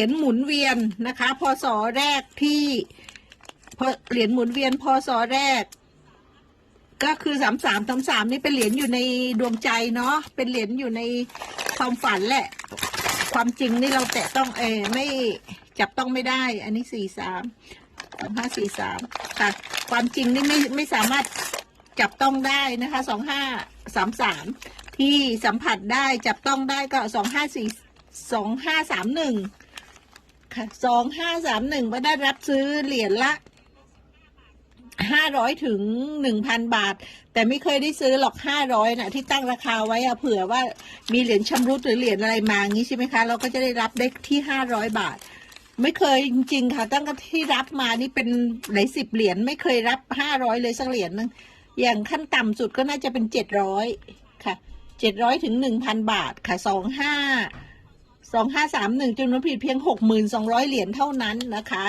เหรียญหมุนเวียนนะคะ พศแรกที่เหรียญหมุนเวียน พศแรก ก็คือสามสามสามสามนี่เป็นเหรียญอยู่ในดวงใจเนาะ เป็นเหรียญอยู่ในความฝันแหละ ความจริงนี่เราแตะต้องเออไม่จับต้องไม่ได้ อันนี้สี่สามสองห้าสี่สามค่ะความจริงนี่ไม่ไม่สามารถจับต้องได้นะคะสองห้าสามสามที่สัมผัสได้จับต้องได้ก็สองห้าสี่สองห้าสามหนึ่ง ค่ะสองห้าสามหนึ่งก็ได้รับซื้อเหรียญละห้าร้อยถึงหนึ่งพันบาท แต่ไม่เคยได้ซื้อหรอกห้าร้อยนะที่ตั้งราคาไว้อะเผื่อว่ามีเหรียญชำรุดหรือเหรียญอะไรมางี้ใช่ไหมคะ เราก็จะได้รับได้ที่ห้าร้อยบาท ไม่เคยจริงๆค่ะ ตั้งแต่ที่รับมานี่เป็นหลายสิบเหรียญไม่เคยรับห้าร้อยเลยสักเหรียญนึงอย่างขั้นต่ำสุดก็น่าจะเป็นเจ็ดร้อยค่ะเจ็ดร้อยถึงหนึ่งพันบาทค่ะสองห้า สองห้าสามหนึ่งจำนวนผลิตเพียงหกหมื่นสองร้อยเหรียญเท่านั้นนะคะ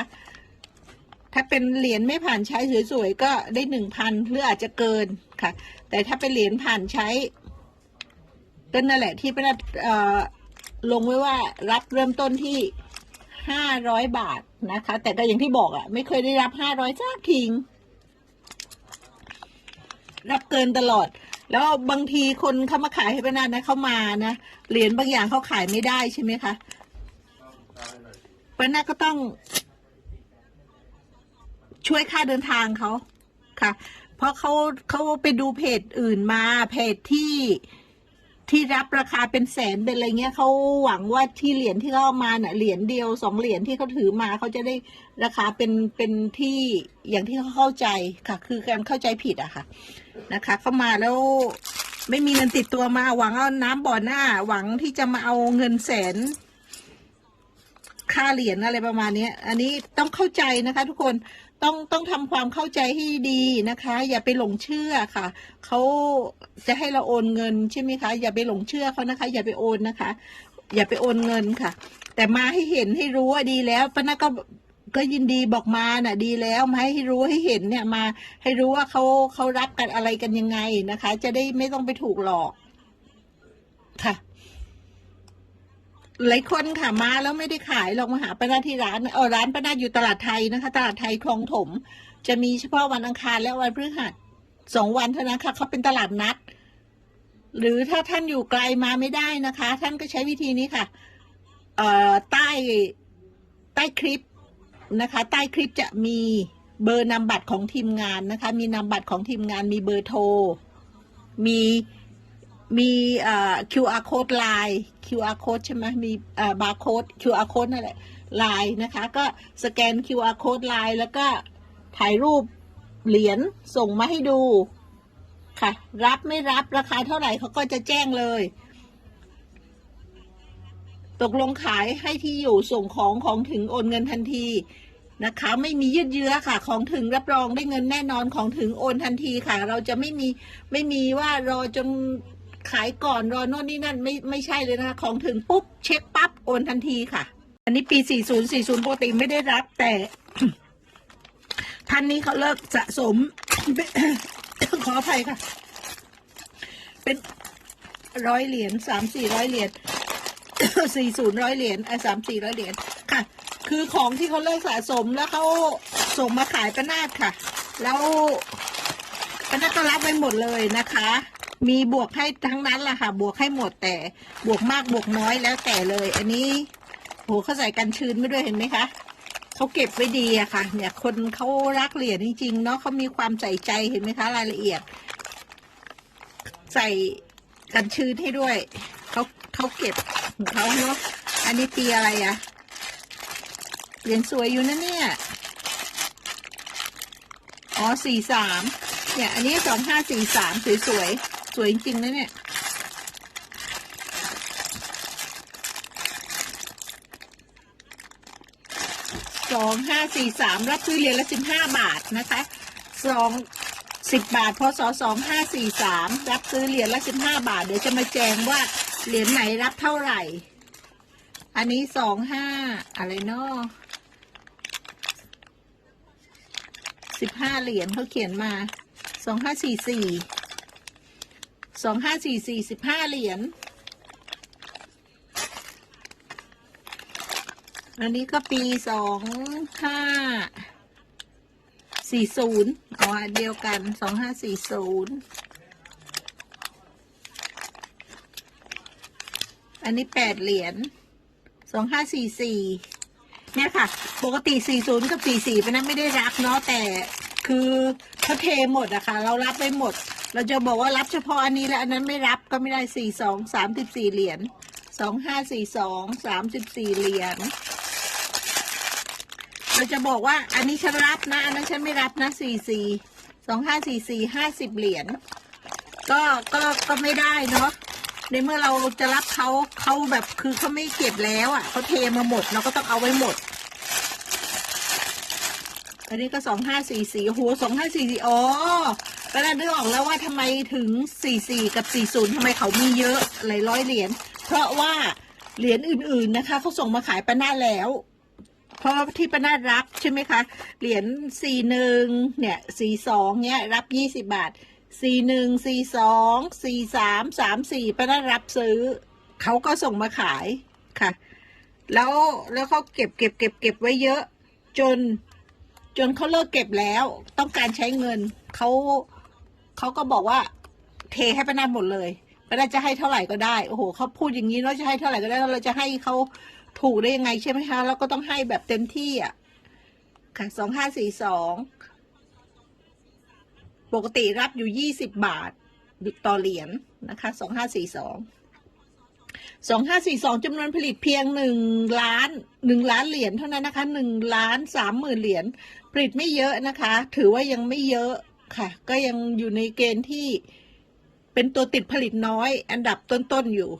ถ้าเป็นเหรียญไม่ผ่านใช้สวยๆก็ได้หนึ่งพันหรืออาจจะเกินค่ะ แต่ถ้าเป็นเหรียญผ่านใช้ก็นั่นแหละที่เป็นอ่อลงไว้ว่ารับเริ่มต้นที่ห้าร้อยบาทนะคะ แต่ก็อย่างที่บอกอะ่ะ ไม่เคยได้รับห้าร้อยสักทีรับเกินตลอด แล้วบางทีคนเขามาขายให้ป้านานะเขามานะเหรียญบางอย่างเขาขายไม่ได้ใช่ไหมคะป้านาก็ต้อง ช่วยค่าเดินทางเขาค่ะ เพราะเขาเขาไปดูเพจอื่นมาเพจที่ ที่รับราคาเป็นแสนเป็นอะไรเงี้ยเขาหวังว่าที่เหรียญที่เขาเอามาเน่ะเหรียญเดียวสองเหรียญที่เขาถือมาเขาจะได้ราคาเป็นเป็นที่อย่างที่เขาเข้าใจค่ะ คือการเข้าใจผิดอะค่ะ นะคะเข้ามาแล้วไม่มีเงินติดตัวมาหวังเอาน้ำบ่อหน้า หวังที่จะมาเอาเงินแสน ค่าเหรียญอะไรประมาณนี้อันนี้ต้องเข้าใจนะคะ ทุกคน ต้องต้องทำความเข้าใจให้ดีนะคะ อย่าไปหลงเชื่อค่ะเขาจะให้เราโอนเงินใช่ไหมคะ อย่าไปหลงเชื่อเขานะคะ อย่าไปโอนนะคะ อย่าไปโอนเงินค่ะ แต่มาให้เห็นให้รู้ว่าดีแล้วป้านาก็ก็ยินดีบอกมาน่ะ ดีแล้วมาให้รู้ให้เห็นเนี่ยมา ให้รู้ว่าเขาเขารับกันอะไรกันยังไงนะคะ จะได้ไม่ต้องไปถูกหลอกค่ะ หลายคนค่ะมาแล้วไม่ได้ขายลองมาหาป้านาที่ร้านเออร้านป้านาอยู่ตลาดไทยนะคะ ตลาดไทยคลองถม จะมีเฉพาะวันอังคารและวันพฤหัสสองวันเท่านั้นค่ะเขาเป็นตลาดนัด หรือถ้าท่านอยู่ไกลมาไม่ได้นะคะ ท่านก็ใช้วิธีนี้ค่ะ เอ่อใต้ใต้คลิปนะคะ ใต้คลิปจะมีเบอร์นามบัตรของทีมงานนะคะ มีนามบัตรของทีมงานมีเบอร์โทร มี มีเอ่อ QR code ไลน์ QR code ใช่ไหมมีเอ่อบาร์โค้ด QR code นั่นแหละไลน์นะคะ ก็สแกน QR code ไลน์แล้วก็ถ่ายรูปเหรียญส่งมาให้ดูค่ะ รับไม่รับราคาเท่าไหร่เขาก็จะแจ้งเลย ตกลงขายให้ที่อยู่ส่งของของถึงโอนเงินทันทีนะคะ ไม่มียืดเยื้อค่ะ ของถึงรับรองได้เงินแน่นอนของถึงโอนทันทีค่ะ เราจะไม่มีไม่มีว่ารอจน ขายก่อนรอโน่นนี่นั่นไม่ไม่ใช่เลยนะคะ ของถึงปุ๊บเช็คปั๊บโอนทันทีค่ะ อันนี้ปี 40 40ปกติไม่ได้รับแต่ ท่านนี้เขาเลิกสะสม ขออภัยค่ะ เป็นร้อยเหรียญสามสี่ร้อยเหรียญสี่ศูนย์ร้อยเหรียญไอ้สามสี่ร้อยเหรียญค่ะ คือของที่เขาเลิกสะสมแล้วเขาส่งมาขายประนาดค่ะ แล้วประนาดก็รับไปหมดเลยนะคะ มีบวกให้ทั้งนั้นแหละค่ะ บวกให้หมดแต่บวกมากบวกน้อยแล้วแต่เลย อันนี้โหเขาใส่กันชื้นไม่ด้วยเห็นไหมคะเขาเก็บไว้ดีอะค่ะ เนี่ย คนเขารักเหรียญจริงๆเนาะเขามีความใส่ใจเห็นไหมคะ รายละเอียด ใส่กันชื้นให้ด้วยเขาเขาเก็บของเขาเนาะอันนี้ปีอะไรอะเหรียญสวยอยู่นะเนี่ยอ๋อสี่สามเนี่ย อันนี้สองห้าสี่สามสวยๆ สวยจริงๆนะเนี่ย สองห้าสี่สามรับซื้อเหรียญละสิบห้าบาทนะคะ สองสิบบาทพศสองห้าสี่สามรับซื้อเหรียญละสิบห้าบาท เดี๋ยวจะมาแจ้งว่าเหรียญไหนรับเท่าไหร่ อันนี้สองห้าอะไรเนาะสิบห้าเหรียญเขาเขียนมาสองห้าสี่สี่ สองห้าสี่สี่สิบห้าเหรียญ อันนี้ก็ปีสองห้าสี่ศูนย์อ๋ออันเดียวกันสองห้าสี่ศูนย์อันนี้แปดเหรียญสองห้าสี่สี่เนี่ยค่ะ ปกติสี่ศูนย์กับสี่สี่เป็นนั้นไม่ได้รับเนาะแต่คือเขาเทหมดอะค่ะ เรารับไปหมด เราจะบอกว่ารับเฉพาะอันนี้แล้วอันนั้นไม่รับก็ไม่ได้สี่สองสามสิบสี่เหรียญสองห้าสี่สองสามสิบสี่เหรียญเราจะบอกว่าอันนี้ฉันรับนะ อันนั้นฉันไม่รับนะสี่สี่สองห้าสี่สี่ห้าสิบเหรียญก็ก็ก็ไม่ได้เนาะในเมื่อเราจะรับเขาเขาแบบคือเขาไม่เก็บแล้วอะเขาเทมาหมดเราก็ต้องเอาไว้หมด อันนี้ก็สองห้าสี่สี่โอ้โหสองห้าสี่สี่อ๋อ ก็ได้นึกออกแล้วว่าทำไมถึงสี่สี่กับสี่ศูนย์ทำไมเขามีเยอะหลายร้อยเหรียญ เพราะว่าเหรียญอื่นๆนะคะเขาส่งมาขายปะหน้าแล้ว เพราะที่ปนารับใช่ไหมคะ เหรียญสี่หนึ่งเนี่ยสี่สองเนี่ยรับยี่สิบาทสี่หนึ่งสี่สองสี่สามสามสี่ปนารับซื้อ เขาก็ส่งมาขายค่ะ แล้วแล้วเขาเก็บเก็บเก็บเก็บไว้เยอะจนจนเขาเลิกเก็บแล้วต้องการใช้เงินเขา เขาก็บอกว่า เทให้ป้านาดหมดเลยป้านาดจะให้เท่าไหร่ก็ได้โอ้โหเขาพูดอย่างนี้เราจะให้เท่าไหร่ก็ได้แล้วเราจะให้เขาถูกได้ยังไงใช่ไหมคะเราก็ต้องให้แบบเต็มที่อะค่ะสองห้าสี่สองปกติรับอยู่ยี่สิบบาทต่อเหรียญนะคะสองห้าสี่สองสองห้าสี่สองจำนวนผลิตเพียงหนึ่งล้านหนึ่งล้านเหรียญเท่านั้นนะคะหนึ่งล้านสามหมื่นเหรียญผลิตไม่เยอะนะคะ ถือว่ายังไม่เยอะ ค่ะ ก็ยังอยู่ในเกณฑ์ที่เป็นตัวติดผลิตน้อย อันดับต้นๆอยู่